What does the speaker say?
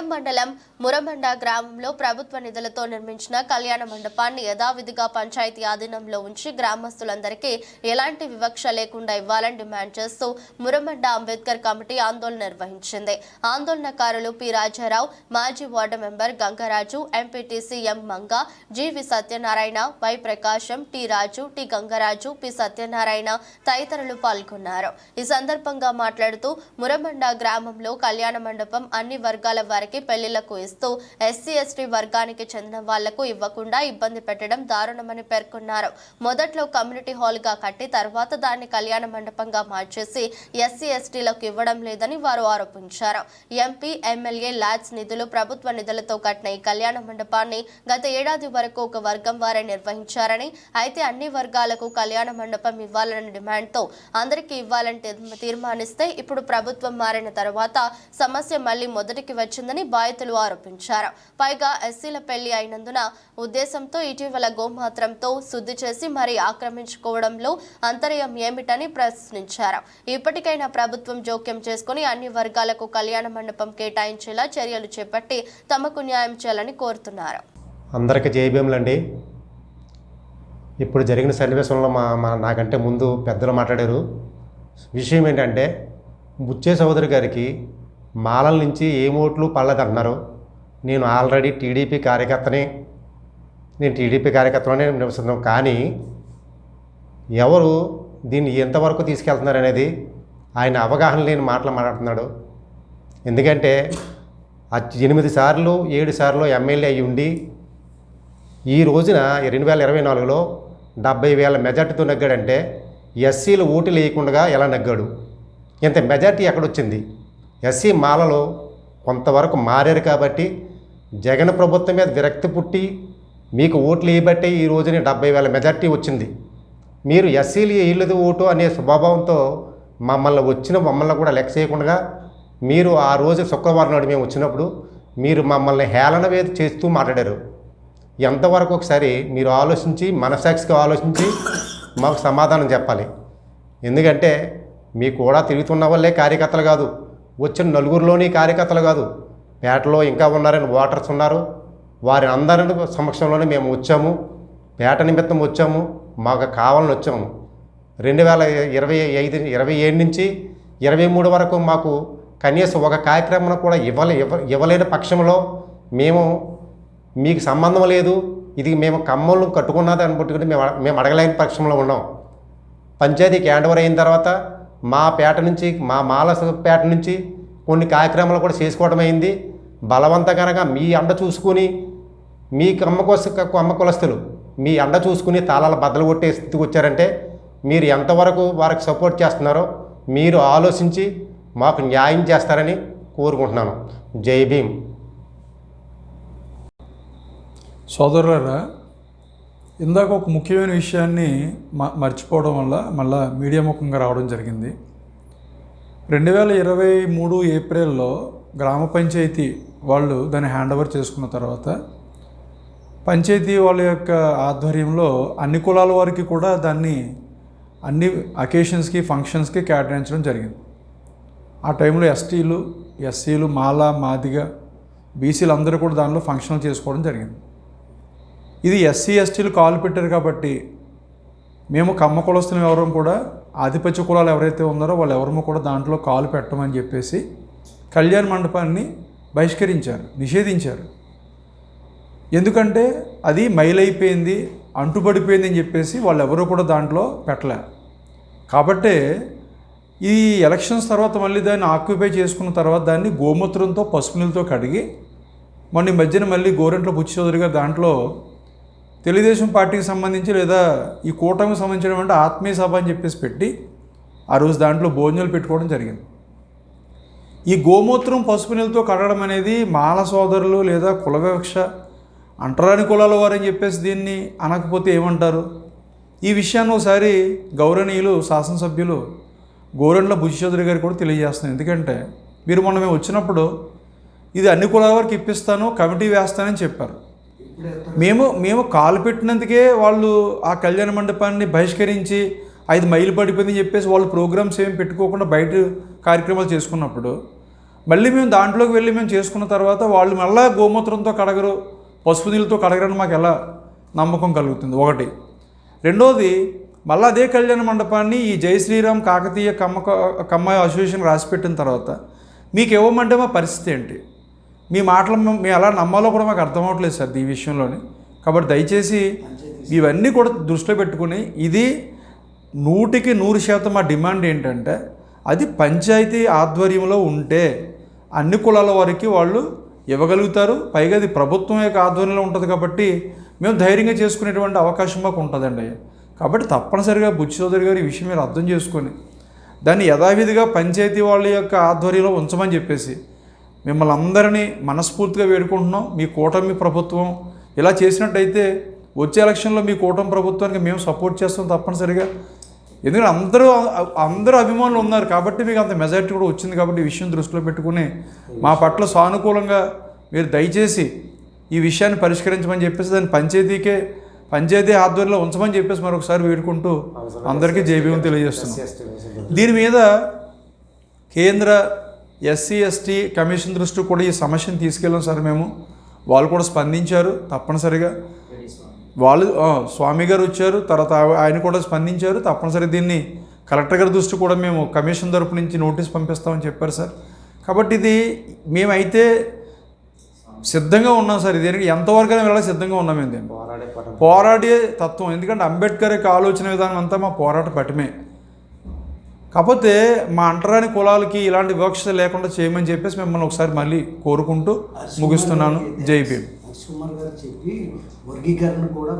మండలం మురమండ గ్రామంలో ప్రభుత్వ నిధులతో నిర్మించిన కళ్యాణ మండపాన్ని యథావిధిగా పంచాయతీ ఆధీనంలో ఉంచి గ్రామస్తులందరికీ ఎలాంటి వివక్ష లేకుండా ఇవ్వాలని డిమాండ్ చేస్తూ మురమండ అంబేద్కర్ కమిటీ ఆందోళన నిర్వహించింది. ఆందోళనకారులు పి. రాజారావు మాజీ ward member Gangaraju MPTC M. Manga G V Satyanarayana Y. Prakasam T. Raju T. Gangaraju P. Satyanarayana తదితరులు పాల్గొన్నారు. ఈ సందర్భంగా మాట్లాడుతూ మురమండ గ్రామంలో కళ్యాణ మండపం అన్ని వర్గాల వారికి పెళ్ళిళ్ళకు ఇస్తూ ఎస్సీ ఎస్టీ వర్గానికి చెందిన వాళ్ళకు ఇవ్వకుండా ఇబ్బంది పెట్టడం దారుణమని పేర్కొన్నారు. మొదట్లో కమ్యూనిటీ హాల్గా కట్టి తర్వాత దాన్ని కళ్యాణ మండపంగా మార్చేసి ఎస్సీ ఎస్టీలకు ఇవ్వడం లేదని వారు ఆరోపించారు. ఎంపీ ఎమ్మెల్యే లాడ్స్ నిధులు ప్రభుత్వ నిధులతో కట్టిన ఈ కళ్యాణ మండపాన్ని గత ఏడాది వరకు ఒక వర్గం వారే నిర్వహించారని అయితే అన్ని వర్గాలకు కళ్యాణ మండపం ఇవ్వాలనే డిమాండ్తో అందరికీ ఇవ్వాలని తీర్మానిస్తే ఇప్పుడు ప్రభుత్వం మారిన తర్వాత సమస్య మళ్ళీ మొదటికి వచ్చిందని బాధితులు ఆరోపించారు. పైగా ఎస్సీల పెళ్ళి అయినందున ఉద్దేశంతో ఇటీవల గోమాత్రంతో శుద్ధి చేసి మరీ ఆక్రమించుకోవడంలో అంతర్యం ఏమిటని ప్రశ్నించారు. ఇప్పటికైనా ప్రభుత్వం జోక్యం చేసుకుని అన్ని వర్గాలకు కళ్యాణ మండపం కేటాయించేలా చర్యలు చేపట్టి తమకు న్యాయం చేయాలని కోరుతున్నారు. అందరికీ జయభీములండి ఇప్పుడు జరిగిన సన్నివేశంలో మా మా నాకంటే ముందు పెద్దలు మాట్లాడారు. విషయం ఏంటంటే బుచ్చే సోదరి గారికి మాలల నుంచి ఏ ఓట్లు పడలేదంటున్నారు. నేను ఆల్రెడీ టీడీపీ కార్యకర్తని నేను టీడీపీ కార్యకర్తలోనే నివసిస్తున్నాం. కానీ ఎవరు దీన్ని ఎంతవరకు తీసుకెళ్తున్నారు అనేది ఆయన అవగాహన లేని మాటలు మాట్లాడుతున్నాడు. ఎందుకంటే ఎనిమిది సార్లు ఏడు సార్లు ఎమ్మెల్యే అయి ఉండి ఈ రోజున రెండు వేల ఇరవై నాలుగులో డెబ్బై వేల మెజార్టీతో నగ్గాడంటే ఎస్సీలు ఓటు వేయకుండా ఎలా నగ్గాడు? ఇంత మెజార్టీ ఎక్కడొచ్చింది? ఎస్సీ మాలలో కొంతవరకు మారారు కాబట్టి జగన్ ప్రభుత్వం మీద విరక్తి పుట్టి మీకు ఓట్లు వేయబట్టే ఈ రోజున డెబ్బై వేల మెజార్టీ వచ్చింది. మీరు ఎస్సీలు వేయలేదు ఓటు అనే స్వభావంతో మమ్మల్ని వచ్చిన మమ్మల్ని కూడా లెక్క చేయకుండా మీరు ఆ రోజు శుక్రవారం నాడు మేము వచ్చినప్పుడు మీరు మమ్మల్ని హేళన వేది చేస్తూ మాట్లాడారు. ఎంతవరకు ఒకసారి మీరు ఆలోచించి మనసాక్షిగా ఆలోచించి మాకు సమాధానం చెప్పాలి. ఎందుకంటే మీకు కూడా తిరుగుతున్న వాళ్ళే కార్యకర్తలు కాదు. వచ్చిన నలుగురిలోని కార్యకర్తలు కాదు. పేటలో ఇంకా ఉన్నారని ఓటర్స్ ఉన్నారు. వారి అందరి సమక్షంలోనే మేము వచ్చాము. పేట నిమిత్తం వచ్చాము. మాకు కావాలని వచ్చాము. రెండు వేల ఇరవై ఐదు ఇరవై ఏడు నుంచి ఇరవై మూడు వరకు మాకు కనీసం ఒక కార్యక్రమం కూడా ఇవ్వలే ఇవ్వ ఇవ్వలేని పక్షంలో మేము మీకు సంబంధం లేదు. ఇది మేము కమ్మలు కట్టుకున్నది అనుకుంటుకుంటే మేము మేము అడగలేని పక్షంలో ఉన్నాం. పంచాయతీకి హ్యాండ్ ఓవర్ అయిన తర్వాత మా పేట నుంచి మా మాల పేట నుంచి కొన్ని కార్యక్రమాలు కూడా చేసుకోవడం అయింది. బలవంతంగా మీ అండ చూసుకుని మీ కమ్మ కులస్తులు మీ అండ చూసుకుని తాళాలు బద్దలు కొట్టే స్థితికి వచ్చారంటే మీరు ఎంతవరకు వారికి సపోర్ట్ చేస్తున్నారో మీరు ఆలోచించి మాకు న్యాయం చేస్తారని కోరుకుంటున్నాను. జై భీమ్. సోదరులరా ఇందాక ఒక ముఖ్యమైన విషయాన్ని మ మర్చిపోవడం వల్ల మళ్ళీ మీడియా ముఖంగా రావడం జరిగింది. రెండు వేల ఇరవై మూడు ఏప్రిల్లో గ్రామ పంచాయతీ వాళ్ళు దాన్ని హ్యాండ్ ఓవర్ చేసుకున్న తర్వాత పంచాయతీ వాళ్ళ యొక్క ఆధ్వర్యంలో అన్ని కులాల వారికి కూడా దాన్ని అన్ని అకేషన్స్కి ఫంక్షన్స్కి కేటాయించడం జరిగింది. ఆ టైంలో ఎస్టీలు ఎస్సీలు మాల మాదిగ బీసీలు అందరూ కూడా దానిలో ఫంక్షన్లు చేసుకోవడం జరిగింది. ఇది ఎస్సీ ఎస్టీలు కాలు పెట్టారు కాబట్టి మేము కమ్మ కులస్తులం ఎవరూ కూడా ఆధిపత్య కులాలు ఎవరైతే ఉన్నారో వాళ్ళు ఎవరూ కూడా దాంట్లో కాలు పెట్టమని చెప్పేసి కళ్యాణ మండపాన్ని బహిష్కరించారు నిషేధించారు. ఎందుకంటే అది మైలైపోయింది అంటుపడిపోయింది అని చెప్పేసి వాళ్ళు ఎవరూ కూడా దాంట్లో పెట్టలే. కాబట్టే ఈ ఎలక్షన్స్ తర్వాత మళ్ళీ దాన్ని ఆక్యుపై చేసుకున్న తర్వాత దాన్ని గోమూత్రంతో పసుపు నీళ్ళతో కడిగి మొన్న మధ్యన మళ్ళీ గోరెంట్ల బుచ్చి చౌదరి గారు దాంట్లో తెలుగుదేశం పార్టీకి సంబంధించి లేదా ఈ కూటమికి సంబంధించినటువంటి ఆత్మీయ సభ అని చెప్పేసి పెట్టి ఆ రోజు దాంట్లో భోజనాలు పెట్టుకోవడం జరిగింది. ఈ గోమూత్రం పసుపు నీళ్ళతో కడగడం అనేది మాల సోదరులు లేదా కుల వివక్ష అంటరాని కులాల వారని చెప్పేసి దీన్ని అనకపోతే ఏమంటారు? ఈ విషయాన్ని ఒకసారి గౌరవనీయులు శాసనసభ్యులు గోరెండ్ల బుజ్జి గారు కూడా తెలియజేస్తున్నాను ఎందుకంటే మీరు మొన్న మేము వచ్చినప్పుడు ఇది అన్ని కులాల వారికి ఇప్పిస్తాను కమిటీ వేస్తానని చెప్పారు. మేము మేము కాలు పెట్టినందుకే వాళ్ళు ఆ కళ్యాణ మండపాన్ని బహిష్కరించి ఐదు మైలు పడిపోయిందని చెప్పేసి వాళ్ళు ప్రోగ్రామ్స్ ఏమి పెట్టుకోకుండా బయట కార్యక్రమాలు చేసుకున్నప్పుడు మళ్ళీ మేము దాంట్లోకి వెళ్ళి మేము చేసుకున్న తర్వాత వాళ్ళు మళ్ళా గోమూత్రంతో కడగరు పసుపు నీళ్ళతో కడగరని మాకు ఎలా నమ్మకం కలుగుతుంది? ఒకటి. రెండోది మళ్ళీ అదే కళ్యాణ మండపాన్ని ఈ జై శ్రీరామ్ కాకతీయ కమ్మ కమ్మ అసోసియేషన్ రాసిపెట్టిన తర్వాత మీకు ఇవ్వమంటే మా పరిస్థితి ఏంటి? మీ మాటలు మేము మేము ఎలా నమ్మాలో కూడా మాకు అర్థం సార్ ఈ విషయంలోని. కాబట్టి దయచేసి ఇవన్నీ కూడా దృష్టిలో పెట్టుకుని ఇది నూటికి నూరు శాతం మా డిమాండ్ ఏంటంటే అది పంచాయతీ ఆధ్వర్యంలో ఉంటే అన్ని కులాల వారికి వాళ్ళు ఇవ్వగలుగుతారు. పైగా అది ప్రభుత్వం యొక్క ఆధ్వర్యంలో ఉంటుంది కాబట్టి మేము ధైర్యంగా చేసుకునేటువంటి అవకాశం మాకు ఉంటుందండి కాబట్టి తప్పనిసరిగా బుచ్చి చౌదరి గారు ఈ విషయం మీరు అర్థం చేసుకొని దాన్ని యథావిధిగా పంచాయతీ వాళ్ళ యొక్క ఆధ్వర్యంలో ఉంచమని చెప్పేసి మిమ్మల్ని అందరినీ మనస్ఫూర్తిగా వేడుకుంటున్నాం. మీ కూటమి ప్రభుత్వం ఇలా చేసినట్టయితే వచ్చే ఎలక్షన్లో మీ కూటమి ప్రభుత్వానికి మేము సపోర్ట్ చేస్తాం తప్పనిసరిగా. ఎందుకంటే అందరూ అందరూ అభిమానులు ఉన్నారు కాబట్టి మీకు అంత మెజారిటీ కూడా వచ్చింది కాబట్టి ఈ విషయం దృష్టిలో పెట్టుకుని మా పట్ల సానుకూలంగా మీరు దయచేసి ఈ విషయాన్ని పరిష్కరించమని చెప్పేసి దాన్ని పంచాయతీకే పంచాయతీ ఆధ్వర్యంలో ఉంచమని చెప్పేసి మరొకసారి వేడుకుంటూ అందరికీ జైభీవం తెలియజేస్తున్నాం. దీని మీద కేంద్ర ఎస్సీ ఎస్టీ కమిషన్ దృష్టి కూడా ఈ సమస్యను తీసుకెళ్ళాం సార్ మేము. వాళ్ళు కూడా స్పందించారు తప్పనిసరిగా. వాళ్ళు స్వామి గారు వచ్చారు తర్వాత ఆయన కూడా స్పందించారు తప్పనిసరిగా దీన్ని కలెక్టర్ గారి దృష్టి కూడా మేము కమిషన్ తరపు నుంచి నోటీస్ పంపిస్తామని చెప్పారు సార్. కాబట్టి ఇది మేమైతే సిద్ధంగా ఉన్నాం సార్. దీనికి ఎంతవరకు అయినా వెళ్ళాలి సిద్ధంగా ఉన్నాం మేము పోరాడే తత్వం. ఎందుకంటే అంబేద్కర్ యొక్క ఆలోచన విధానం అంతా మా పోరాట పటమే. కాకపోతే మా అంటరాని కులాలకి ఇలాంటి వివక్షత లేకుండా చేయమని చెప్పేసి మిమ్మల్ని ఒకసారి మళ్ళీ కోరుకుంటూ ముగిస్తున్నాను. జై భీమ్. గారు చెప్పి వర్గీకరణ కూడా